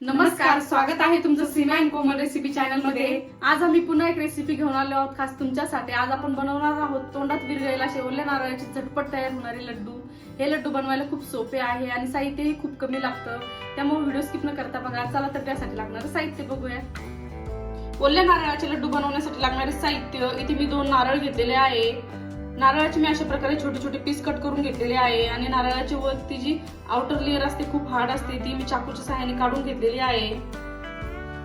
नमस्कार स्वागत आहे तुमचं सीमा अँड कोमल रेसिपी चॅनलमध्ये. आज आम्ही पुन्हा एक रेसिपी घेऊन आलो आहोत खास तुमच्यासाठी. आज आपण बनवणार आहोत तोंडात विरघळेला शेवल्या नारळाचे झटपट तयार होणारे लड्डू. हे लड्डू बनवायला खूप सोपे आहे आणि साहित्यही खूप कमी लागतं. त्यामुळे व्हिडिओ स्किप न करता बघा. चला तर त्यासाठी लागणारं साहित्य बघूया. ओल्या नारळाचे लड्डू बनवण्यासाठी लागणारे साहित्य इथे मी दोन नारळ घेतलेले आहे. नारळाचे मी अशा प्रकारे छोटे छोटे पीस कट करून घेतलेले आहे. आणि नारळाची वरती जी आउटर लेअर असते खूप हार्ड असते ती मी चाकूच्या सहाय्याने काढून घेतलेली आहे.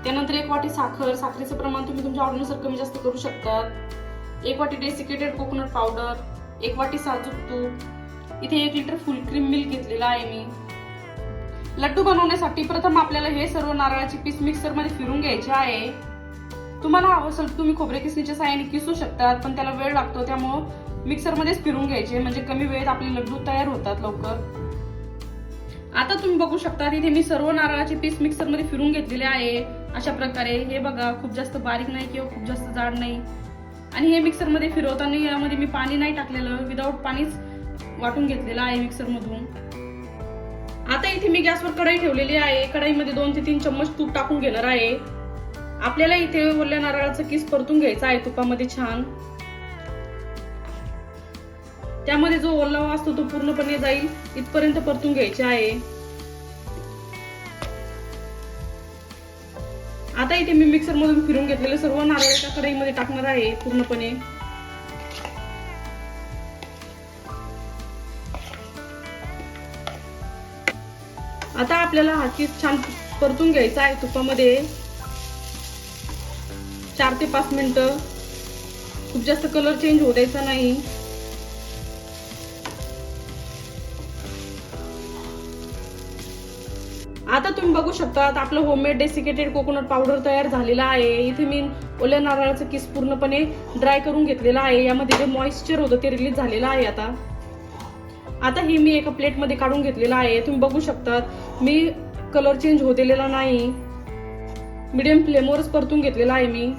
त्यानंतर एक वाटी साखर. साखरेचं प्रमाण तुम्ही तुमच्या आवडीनुसार कमी जास्त करू शकतात. एक वाटी डेसिकेटेड कोकोनट पावडर एक वाटी साजूक तूप. इथे एक लिटर फुल क्रीम मिल्क घेतलेला आहे मी. लड्डू बनवण्यासाठी प्रथम आपल्याला हे सर्व नारळाचे पीस मिक्सरमध्ये फिरून घ्यायचे आहे. तुम्हाला हवं असेल तुम्ही खोबरे किसणीच्या साहाय्याने किसू शकतात पण त्याला वेळ लागतो त्यामुळं मिक्सर मध्येच फिरून घ्यायचे म्हणजे कमी वेळेत आपले लड्डू तयार होतात लवकर. आता तुम्ही बघू शकता तिथे मी सर्व नारळाचे पीस मिक्सरमध्ये फिरून घेतलेले आहे. अशा प्रकारे हे बघा खूप जास्त बारीक नाही किंवा खूप जास्त जाड नाही. आणि हे मिक्सरमध्ये फिरवताना यामध्ये मी पाणी नाही टाकलेलं विदाऊट पाणीच वाटून घेतलेलं आहे मिक्सर मधून आता इथे मी गॅसवर कढई ठेवलेली आहे. कढईमध्ये दोन ते तीन चम्मच तूप टाकून घेणार आहे. आपल्याला इथे ओल्या नारळाचं किस परतून घ्यायचा. आहे तुपामध्ये छान. त्यामध्ये जो ओलावा असतो तो पूर्णपणे जाईल. इथपर्यंत परतून घ्यायचा आहे. आता इथे मी मिक्सर मधून फिरून घेतलेले सर्व नारळ एका कढईमध्ये टाकणार आहे पूर्णपणे. आता आपल्याला हा किस छान परतून घ्यायचा आहे तुपामध्ये. चार ते पाच मिनटं. खूप जास्त कलर चेंज होऊ द्यायचा नाही. आता तुम्ही बघू शकता आपलं होममेड डेसिकेटेड कोकोनट पावडर तयार झालेला आहे. इथे मी ओल्या नारळाचं किस पूर्णपणे ड्राय करून घेतलेला आहे. यामध्ये जे मॉइश्चर होतं ते रिलीज झालेलं आहे आता. आता हे मी एका प्लेटमध्ये काढून घेतलेलं आहे. तुम्ही बघू शकता मी कलर चेंज होत दिलेला नाही. मीडियम फ्लेमवरच परतून घेतलेला आहे मी.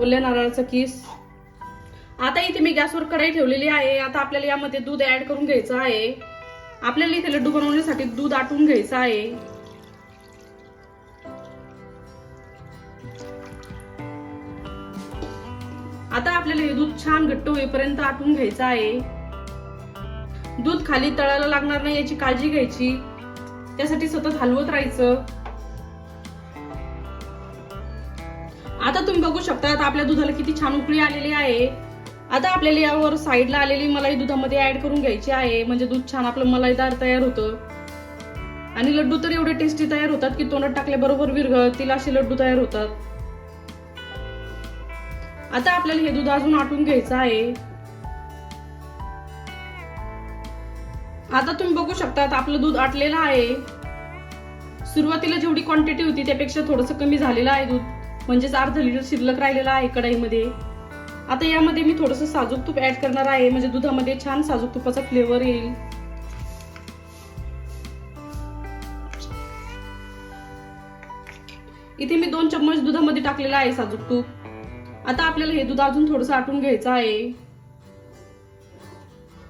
ओल्या नारळाचा किस. आता इथे मी गॅसवर कढाई ठेवलेली आहे. आता आपल्याला यामध्ये दूध ऍड करून घ्यायचं आहे. आपल्याला इथे लड्डू बनवण्यासाठी दूध आटून घ्यायचं आहे. आता आपल्याला हे दूध छान घट्ट होईपर्यंत आटून घ्यायचं आहे. दूध खाली तळायला लागणार नाही याची काळजी घ्यायची. त्यासाठी सतत हलवत राहायचं. तुम्ही बघू शकता आता आपल्या दुधाला किती छान उकळी आलेली आहे. आता आपल्याला यावर साईडला आलेली मलाई दुधामध्ये ऍड करून घ्यायची आहे. म्हणजे दूध छान आपलं मलाईदार तयार होतं. आणि लड्डू तर एवढे टेस्टी तयार होतात की तोंडात टाकल्याबरोबर विरघळतील असे लड्डू तयार होतात. आता आपल्याला हे दूध अजून आटून घ्यायचं आहे. आता तुम्ही बघू शकता आपलं दूध आटलेलं आहे. सुरुवातीला जेवढी क्वांटिटी होती त्यापेक्षा थोडंसं कमी झालेलं आहे दूध. म्हणजेच अर्ध लिटर शिल्लक राहिलेला आहे कढाईमध्ये. आता यामध्ये मी थोडंसं साजूक तूप ॲड करणार आहे. म्हणजे दुधामध्ये छान साजूक तुपाचा फ्लेवर येईल. इथे मी दोन चम्मच दुधामध्ये टाकलेला आहे साजूक तूप. आता आपल्याला हे दूध अजून थोडंसं आटून घ्यायचं आहे.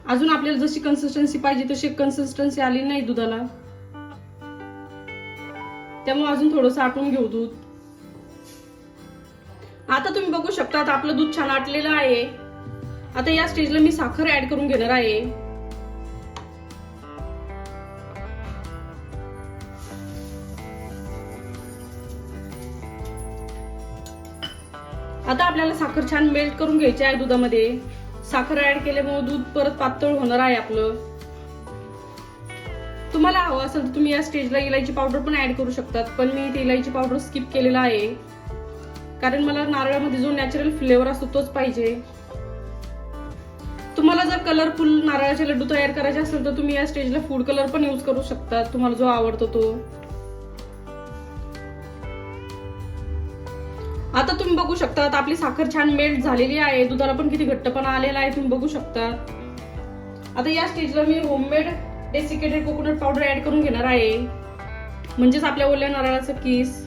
अजून आपल्याला जशी कन्सिस्टन्सी पाहिजे तशी कन्सिस्टन्सी आली नाही दुधाला. त्यामुळे अजून थोडंसं आटून घेऊ दूध. आता तुम्ही बघू शकता आता आपलं दूध छान आटलेलं आहे. आता या स्टेजला मी साखर ऍड करून घेणार आहे. आता आपल्याला साखर छान मेल्ट करून घ्यायची आहे दुधामध्ये. साखर ऍड केल्यामुळे दूध परत पातळ होणार आहे आपलं. तुम्हाला हवं असेल तर तुम्ही या स्टेजला इलायची पावडर पण ऍड करू शकतात पण मी इथे इलायची पावडर स्किप केलेला आहे. कारण मला नारळामध्ये जो नॅचरल फ्लेवर असतो तोच पाहिजे. तुम्हाला जर कलरफुल नारळाचे लड्डू तयार करायचे असेल तर तुम्ही या स्टेजला फूड कलर पण यूज करू शकता. तुम्हाला जो आवडतो तो. आता तुम्ही बघू शकता आपली साखर छान मेल्ट झालेली आहे. दुधाला पण किती घट्टपणा आलेला आहे तुम्ही बघू शकता. आता या स्टेजला मी homemade desiccated coconut powder add करून घेणार आहे. म्हणजेच आपल्या ओल्या नारळाचं किस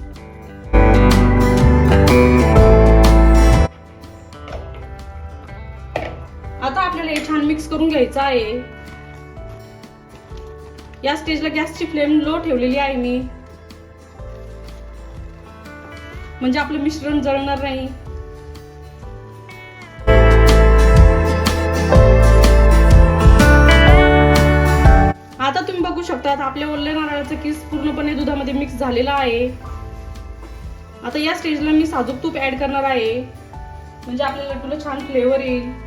मसाले छान मिक्स करून घ्यायचं आहे. या स्टेजला गॅसची फ्लेम लो ठेवलेली आहे मी. म्हणजे आपलं मिश्रण जळणार नाही. आता तुम्ही बघू शकता आपल्या ओल्या नारळाचा किस पूर्णपणे दुधामध्ये मिक्स झालेला आहे. आता या स्टेजला मी साजूक तूप ऍड करणार आहे. म्हणजे आपल्या लड्डूला छान फ्लेवर येईल.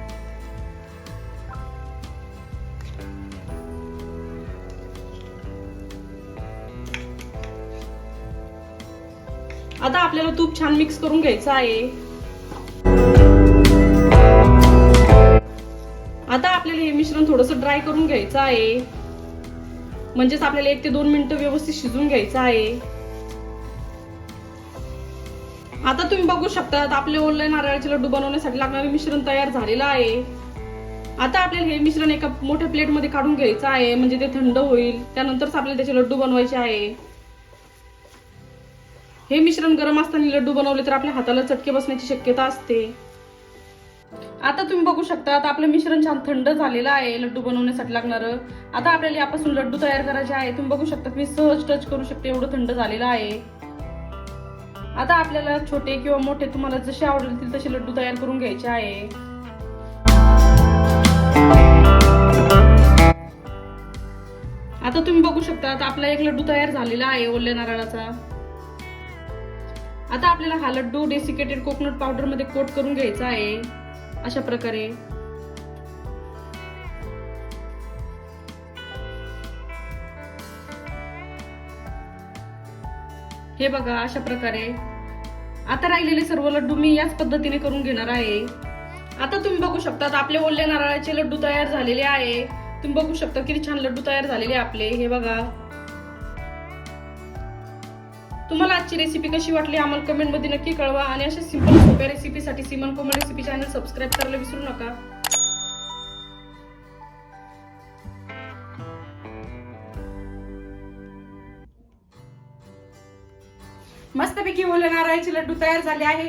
आता आपल्याला तूप छान मिक्स करून घ्यायचं आहे. आता आपल्याला हे मिश्रण थोडस ड्राय करून घ्यायचं आहे. म्हणजेच आपल्याला एक ते दोन मिनिटं व्यवस्थित शिजून घ्यायचं आहे. आता तुम्ही बघू शकता आपले ओले नारळाचे लड्डू बनवण्यासाठी लागणारे मिश्रण तयार झालेलं आहे. आता आपल्याला हे मिश्रण एका मोठ्या प्लेटमध्ये काढून घ्यायचं आहे म्हणजे ते थंड होईल. त्यानंतरच आपल्याला त्याचे लड्डू बनवायचे आहे. हे मिश्रण गरम असताना लड्डू बनवले तर आपल्या हाताला चटके बसण्याची शक्यता असते. आता तुम्ही बघू शकता आता आपलं मिश्रण छान थंड झालेलं आहे लड्डू बनवण्यासाठी लागणार. आता आपल्याला यापासून लड्डू तयार करायचे आहे. तुम्ही बघू शकता मी सहज टच करू शकते एवढं थंड झालेलं आहे. आता आपल्याला छोटे किंवा मोठे तुम्हाला जसे आवडतील तसे लड्डू तयार करून घ्यायचे आहे. आता तुम्ही बघू शकता आता आपला एक लड्डू तयार झालेला आहे ओल्या नारळाचा. आता आपल्याला हा लड्डू डेसिकेटेड कोकोनट पावडरमध्ये कोट करून घ्यायचा आहे. अशा प्रकारे. हे बघा अशा प्रकारे. आता राहिलेले सर्व लड्डू मी याच पद्धतीने करून घेणार आहे. आता तुम्ही बघू शकता आपले ओल्या नारळाचे लड्डू तयार झालेले आहे. तुम्ही बघू शकता किती छान लड्डू तयार झालेले आपले. हे बघा. तुम्हाला आजची रेसिपी कशी वाटली आम्हाला कमेंटमध्ये नक्की कळवा आणि अशा सिंपल सोप्या रेसिपीसाठी Siman Komal recipe channel subscribe करायला विसरू नका. मस्तपैकी ओले नारळाचे लड्डू तयार झाले आहे.